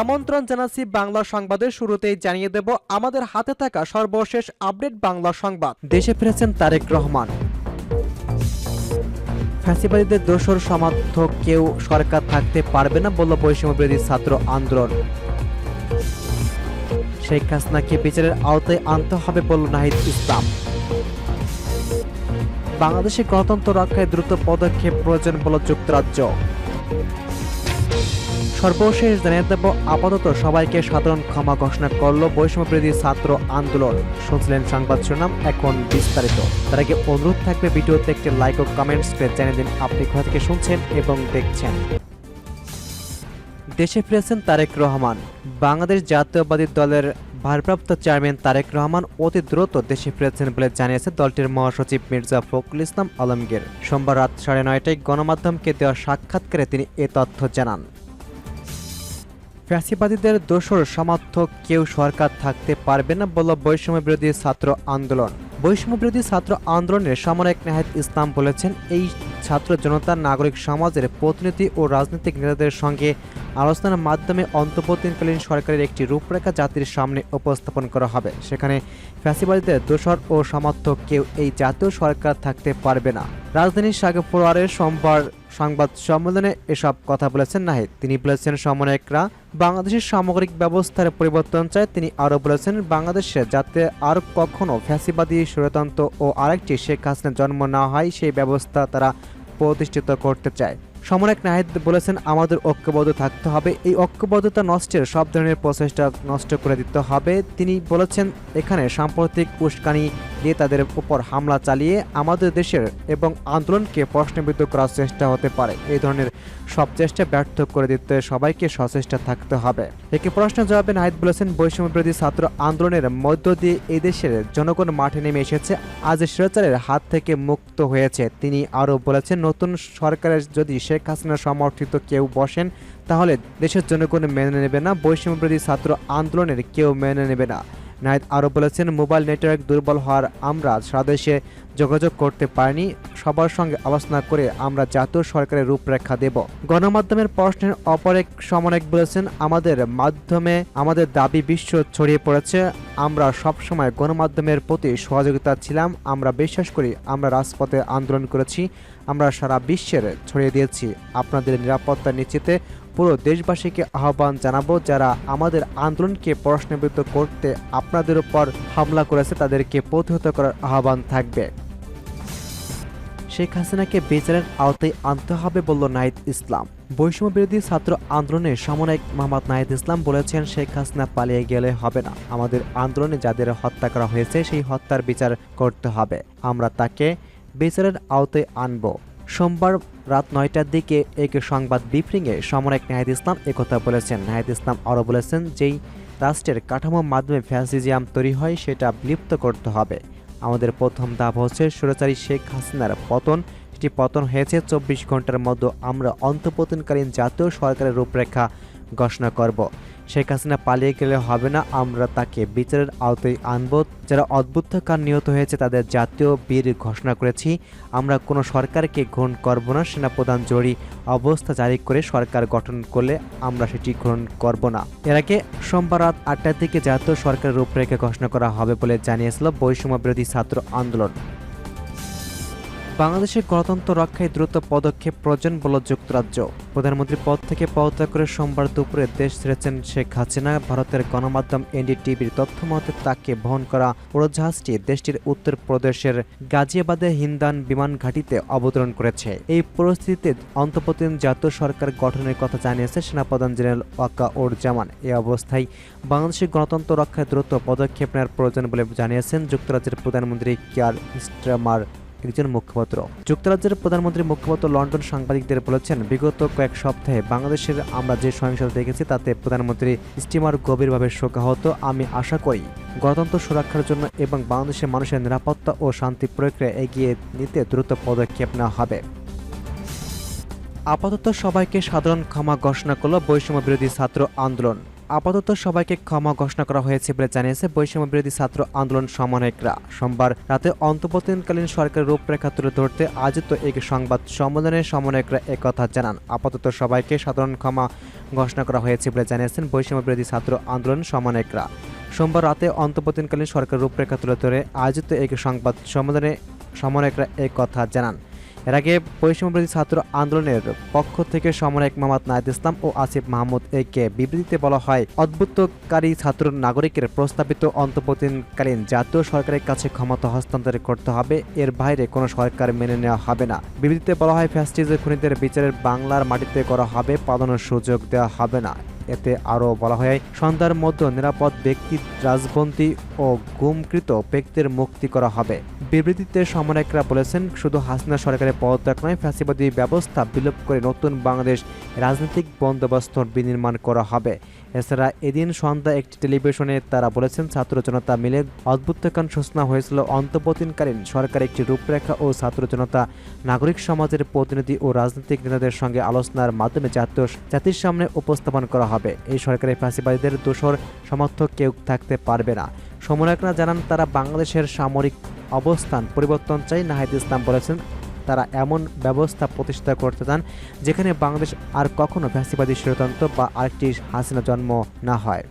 আমন্ত্রণ জানাচ্ছি বাংলা সংবাদের শুরুতেই জানিয়ে দেব, আমাদের হাতে থাকা সর্বশেষ আপডেট বাংলা সংবাদ। দেশে ফিরেছেন তারেক রহমান। ফ্যাসিবাদীদের দোসর সমর্থক কেউ সরকার থাকতে পারবে না বলল বৈষম্য বিরোধী ছাত্র আন্দোলন। শেখ হাসিনাকে বিচারের আওতায় আনতে হবে বলল নাহিদ ইসলাম। বাংলাদেশে গণতন্ত্র রক্ষায় দ্রুত পদক্ষেপ প্রয়োজন বল যুক্তরাজ্য। সর্বশেষ জানিয়ে দেব, আপাতত সবাইকে সাধারণ ক্ষমা ঘোষণা করল বৈষম্য বিরোধী ছাত্র আন্দোলন। শুনছিলেন সংবাদ শিরোনাম, এখন বিস্তারিত। তার আগে অনুরোধ থাকবে ভিডিওতে একটি লাইক ও কমেন্টস করে জানিয়ে দিন আপনি কোথা থেকে শুনছেন এবং দেখছেন। দেশে ফিরেছেন তারেক রহমান। বাংলাদেশ জাতীয়বাদী দলের ভারপ্রাপ্ত চেয়ারম্যান তারেক রহমান অতি দ্রুত দেশে ফিরেছেন বলে জানিয়েছে দলটির মহাসচিব মির্জা ফখরুল ইসলাম আলমগীর। সোমবার রাত সাড়ে নয়টায় গণমাধ্যমকে দেওয়া সাক্ষাৎকারে তিনি এ তথ্য জানান। ফ্যাসিবাদীদের দোসর সমর্থক কেউ সরকার থাকতে পারবে না বলল বৈষম্য বিরোধী ছাত্র আন্দোলন। বৈষম্য বিরোধী ছাত্র আন্দোলনের সমন্বয়ক নাহিদ ইসলাম বলেছেন, এই ছাত্র জনতা নাগরিক সমাজের প্রতিনিধি ও রাজনৈতিক নেতাদের সঙ্গে আলোচনার মাধ্যমে অন্তর্বর্তীকালীন সরকারের একটি রূপরেখা জাতির সামনে উপস্থাপন করা হবে। সেখানে ফ্যাসিবাদীদের দোষর ও সমর্থক কেউ এই জাতীয় সরকার থাকতে পারবে না। রাজধানীর সাগরপুরারে সোমবার সংবাদ সম্মেলনে এসব কথা বলেছেন নাহিদ। তিনি বলেছেন, সমন্বয়করা বাংলাদেশের সামগ্রিক ব্যবস্থার পরিবর্তন চায়। তিনি আরও বলেছেন, বাংলাদেশে যাতে আর কখনও ফ্যাসিবাদী ষড়যন্ত্র ও আরেকটি শেখ হাসিনার জন্ম না হয়, সেই ব্যবস্থা তারা প্রতিষ্ঠিত করতে চায়। সমরেক নাহিদ বলেছেন, আমাদের ঐক্যবদ্ধ থাকতে হবে। এই ঐক্যবদ্ধতা নষ্টের সব ধরনের প্রচেষ্টা নষ্ট করে দিতে হবে। তিনি বলেছেন, এখানে সাম্প্রতিক উস্কানি দিয়ে তাদের উপর হামলা চালিয়ে আমাদের দেশের এবং আন্দোলনকে প্রশ্নবিদ্ধ করার চেষ্টা হতে পারে। এই ধরনের সব চেষ্টা ব্যর্থ করে দিতে সবাইকে সচেষ্টা থাকতে হবে। একে প্রশ্ন জবাবে নাহিদ বলেছেন, বৈষম্য বিরোধী ছাত্র আন্দোলনের মধ্য দিয়ে এই দেশের জনগণ মাঠে নেমে এসেছে। আজ স্বৈরাচারের হাত থেকে মুক্ত হয়েছে। তিনি আরও বলেছেন, নতুন সরকারের যদি শেখ হাসিনা সমর্থিত কেউ বসেন, তাহলে দেশের জনগণ মেনে নেবে না। বৈষম্যবিরোধী ছাত্র আন্দোলনের কেউ মেনে নেবে না। নাহিদ আরও বলেছেন, মোবাইল নেটওয়ার্ক দুর্বল হওয়ার আমরা সারা দেশে যোগাযোগ করতে পারিনি। সবার সঙ্গে আলোচনা করে আমরা জাতীয় সরকারের রূপরেখা দেব। গণমাধ্যমের প্রশ্নের অপর এক সমন্বয়ক বলেছেন, আমাদের মাধ্যমে আমাদের দাবি বিশ্ব ছড়িয়ে পড়েছে। আমরা সবসময় গণমাধ্যমের প্রতি সহযোগিতা ছিলাম, আমরা বিশ্বাস করি আমরা রাজপথে আন্দোলন করেছি, আমরা সারা বিশ্বের ছড়িয়ে দিয়েছি। আপনাদের নিরাপত্তা নিশ্চিতে পুরো দেশবাসীকে আহ্বান জানাব যারা আমাদের আন্দোলনকে প্রশ্নবিদ্ধ করতে আপনাদের উপর হামলা করেছে, তাদেরকে প্রতিহত করার আহ্বান থাকবে। শেখ হাসিনাকে বিচারের আওতায় আনতে হবে বলল নাহিদ ইসলাম। বৈষম্য বিরোধী ছাত্র আন্দোলনের সমন্বয়ক মোহাম্মদ নাহিদ ইসলাম বলেছেন, শেখ হাসিনা পালিয়ে গেলে হবে না। আমাদের আন্দোলনে যাদের হত্যা করা হয়েছে, সেই হত্যার বিচার করতে হবে। আমরা তাকে বিচারের আওতায় আনব। সোমবার রাত নয়টার দিকে এক সংবাদ ব্রিফিংয়ে সমন্বয়ক নাহিদ ইসলাম একথা বলেছেন। নাহিদ ইসলাম আরও বলেছেন যেই রাষ্ট্রের কাঠামোর মাধ্যমে ফ্যাসিজিয়াম তৈরি হয়, সেটা বিলুপ্ত করতে হবে। আমাদের প্রথম ধাপ হচ্ছে সুরাচারী শেখ হাসিনার পতন। সেটি পতন হয়েছে চব্বিশ ঘণ্টার মধ্যে। আমরা অন্তঃপতনকালীন জাতীয় সরকারের রূপরেখা ঘোষণা করব। শেখ হাসিনা পালিয়ে গেলে হবে না, আমরা তাকে বিচারের আওতায় আনব। যারা অদ্ভুত অদ্ভুতকার নিহত হয়েছে, তাদের জাতীয় বীর ঘোষণা করেছি। আমরা কোনো সরকারকে গ্রহণ করব না, সেনাপ্রধান জরুরি অবস্থা জারি করে সরকার গঠন করলে আমরা সেটি গ্রহণ করব না। এর আগে সোমবার রাত আটটার দিকে জাতীয় সরকারের রূপরেখা ঘোষণা করা হবে বলে জানিয়েছিল বৈষম্য বিরোধী ছাত্র আন্দোলন। বাংলাদেশের গণতন্ত্র রক্ষায় দ্রুত পদক্ষেপ প্রয়োজন বল যুক্তরাজ্য। প্রধানমন্ত্রী পদ থেকে পদত্যাগ করে সোমবার দুপুরে দেশ ছেড়েছেন শেখ হাসিনা। ভারতের গণমাধ্যম এনডিটিভির তথ্য মতে তাকে বহন করা উড়োজাহাজটি দেশটির উত্তর প্রদেশের গাজিয়াবাদে হিন্দান বিমান ঘাঁটিতে অবতরণ করেছে। এই পরিস্থিতিতে অন্তর্বর্তীন জাতীয় সরকার গঠনের কথা জানিয়েছে সেনাপ্রধান জেনারেল ওয়াকা ওর জামান এই অবস্থায় বাংলাদেশের গণতন্ত্র রক্ষায় দ্রুত পদক্ষেপ নেওয়ার প্রয়োজন বলে জানিয়েছেন যুক্তরাজ্যের প্রধানমন্ত্রী কিয়ার স্ট্রামার। একজন মুখপাত্র। যুক্তরাজ্যের প্রধানমন্ত্রী মুখপাত্র লন্ডন সাংবাদিকদের বলেছেন, বিগত কয়েক সপ্তাহে বাংলাদেশের আমরা যে সহিংসতা দেখেছি, তাতে প্রধানমন্ত্রী স্টিমার গভীরভাবে শোকাহত। আমি আশা করি গণতন্ত্র সুরক্ষার জন্য এবং বাংলাদেশের মানুষের নিরাপত্তা ও শান্তি প্রক্রিয়া এগিয়ে নিতে দ্রুত পদক্ষেপ নেওয়া হবে। আপাতত সবাইকে সাধারণ ক্ষমা ঘোষণা করল বৈষম্য বিরোধী ছাত্র আন্দোলন। আপাতত সবাইকে ক্ষমা ঘোষণা করা হয়েছে বলে জানিয়েছে বৈষম্য বিরোধী ছাত্র আন্দোলন সমন্বয়করা। সোমবার রাতে অন্তর্বর্তীকালীন সরকারের রূপরেখা তুলে ধরতে আয়োজিত এক সংবাদ সম্মেলনে সমন্বয়করা একথা জানান। আপাতত সবাইকে সাধারণ ক্ষমা ঘোষণা করা হয়েছে বলে জানিয়েছেন বৈষম্য বিরোধী ছাত্র আন্দোলন সমন্বয়করা। সোমবার রাতে অন্তর্বর্তীকালীন সরকারের রূপরেখা তুলে ধরে আয়োজিত এক সংবাদ সম্মেলনে সমন্বয়করা কথা জানান। এর আগে বৈষম্যবিরোধী ছাত্র আন্দোলনের পক্ষ থেকে সমন্বয়ক মোহাম্মদ নাহিদ ইসলাম ও আসিফ মাহমুদ একে বিবৃতিতে বলা হয়, অদ্ভুতকারী ছাত্র নাগরিকের প্রস্তাবিত অন্তর্বর্তীকালীন জাতীয় সরকারের কাছে ক্ষমতা হস্তান্তর করতে হবে, এর বাইরে কোনো সরকার মেনে নেওয়া হবে না। বিবৃতিতে বলা হয় ফ্যাস্টিজের খুনিদের বিচারের বাংলার মাটিতে করা হবে, পালানোর সুযোগ দেওয়া হবে না। এতে আরও বলা হয়, সন্ধ্যার মধ্যে নিরাপদ ব্যক্তি, রাজবন্দী ও গুমকৃত ব্যক্তির মুক্তি করা হবে। বিবৃতিতে সমন্বয়করা বলেছেন, শুধু হাসিনা সরকারের পদত্যাগ নয়, ফ্যাসিবাদী ব্যবস্থা বিলোপ করে নতুন বাংলাদেশ রাজনৈতিক বন্দোবস্ত বিনির্মাণ করা হবে। এছাড়া এদিন সন্ধ্যা একটি টেলিভিশনে তারা বলেছেন ছাত্র জনতা মিলে অদ্ভুতকান সূচনা হয়েছিল। অন্তর্বর্তীকালীন সরকার একটি রূপরেখা ও ছাত্র জনতা নাগরিক সমাজের প্রতিনিধি ও রাজনৈতিক নেতাদের সঙ্গে আলোচনার মাধ্যমে জাতীয় জাতির সামনে উপস্থাপন করা হবে। এই সরকারের ফাঁসিবাদীদের দোষর সমর্থক কেউ থাকতে পারবে না। সমন্বয়করা জানান, তারা বাংলাদেশের সামরিক অবস্থান পরিবর্তন চাই নাহিদ ইসলাম বলেছেন তারা এমন ব্যবস্থা প্রতিষ্ঠা করতে চান যেখানে বাংলাদেশ আর কখনো ফ্যাসিবাদী ষড়যন্ত্র বা আরেকটি হাসিনা জন্ম না হয়।